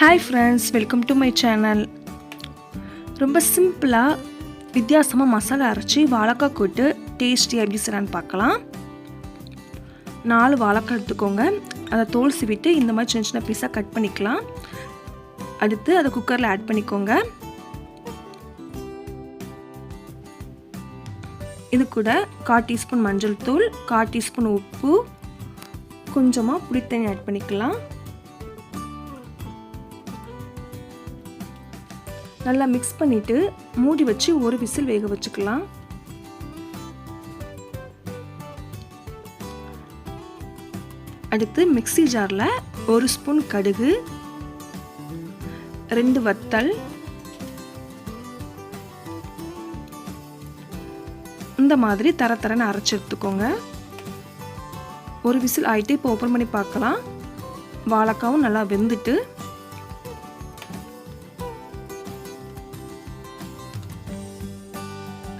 Hi friends welcome to my channel ரொம்ப சிம்பிளாக வித்தியாசமாக மசாலா அரைச்சி வாழைக்காய் கூட்டு டேஸ்டி எப்படி செய்யலான்னு பார்க்கலாம். நாலு வாழைக்காய் எடுத்துக்கோங்க. அதை தோல் சிவிட்டு இந்த மாதிரி சின்ன சின்ன பீஸாக கட் பண்ணிக்கலாம். அடுத்து அதை குக்கரில் ஆட் பண்ணிக்கோங்க. இது கூட கால் டீஸ்பூன் மஞ்சள் தூள் கால் டீஸ்பூன் உப்பு கொஞ்சமாக புளித்தண்ணி ஆட் பண்ணிக்கலாம். நல்லா மிக்ஸ் பண்ணிவிட்டு மூடி வச்சு ஒரு விசில் வேக வச்சுக்கலாம். அடுத்து மிக்சி ஜாரில் ஒரு ஸ்பூன் கடுகு ரெண்டு வத்தல் இந்த மாதிரி தர தரன்னு அரைச்சி எடுத்துக்கோங்க. ஒரு விசில் ஆகிட்டு இப்போ ஓப்பன் பண்ணி பார்க்கலாம். வாழைக்காவும் நல்லா வெந்துட்டு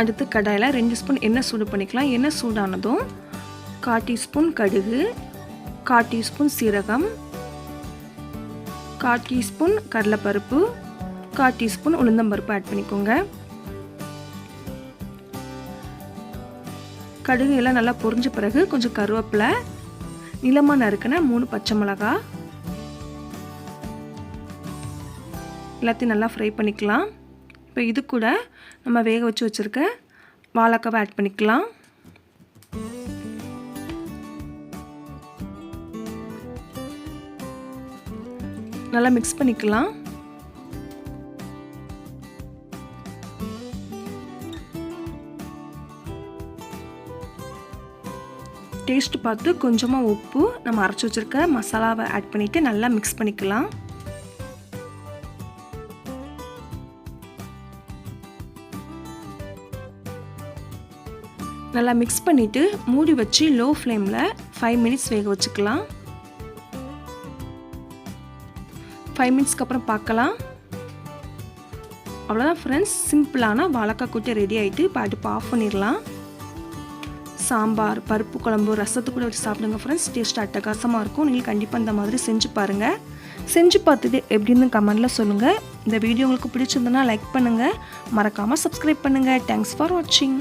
அடுத்து கடாயில் ரெண்டு ஸ்பூன் எண்ணெய் சூடு பண்ணிக்கலாம். எண்ணெய் சூடானதும் கால் டீஸ்பூன் கடுகு கால் டீஸ்பூன் சீரகம் கால் டீஸ்பூன் கடலைப்பருப்பு கால் டீஸ்பூன் உளுந்தம்பருப்பு ஆட் பண்ணிக்கோங்க. கடுகு எல்லாம் நல்லா பொரிஞ்ச பிறகு கொஞ்சம் கருவேப்பிலை நிலமாக நறுக்கின மூணு பச்சை மிளகா எல்லாத்தையும் நல்லா ஃப்ரை பண்ணிக்கலாம். இப்போ இது கூட நம்ம வேக வச்சு வச்சுருக்க வாழைக்காவை ஆட் பண்ணிக்கலாம். நல்லா மிக்ஸ் பண்ணிக்கலாம். டேஸ்ட் பார்த்து கொஞ்சமாக உப்பு நம்ம அரைச்சி வச்சுருக்க மசாலாவை ஆட் பண்ணிவிட்டு நல்லா மிக்ஸ் பண்ணிக்கலாம். நல்லா மிக்ஸ் பண்ணிவிட்டு மூடி வச்சு லோ ஃப்ளேமில் ஃபைவ் மினிட்ஸ் வேக வச்சுக்கலாம். ஃபைவ் மினிட்ஸ்க்கு அப்புறம் பார்க்கலாம். அவ்வளோதான் ஃப்ரெண்ட்ஸ் சிம்பிளான வாழைக்காய் கூட்டி ரெடி ஆகிட்டு இப்போ அடுப்பு ஆஃப் பண்ணிடலாம். சாம்பார் பருப்பு குழம்பு ரசத்து கூட வச்சு சாப்பிடுங்க ஃப்ரெண்ட்ஸ் டேஸ்ட் அட்டகாசமாக இருக்கும். நீங்கள் கண்டிப்பாக இந்த மாதிரி செஞ்சு பாருங்கள் செஞ்சு பார்த்துட்டு எப்படின்னு கமெண்டில் சொல்லுங்கள் இந்த வீடியோ உங்களுக்கு பிடிச்சிருந்தனா லைக் பண்ணுங்கள் மறக்காமல் சப்ஸ்கிரைப் பண்ணுங்கள் தேங்க்ஸ் ஃபார் வாட்சிங்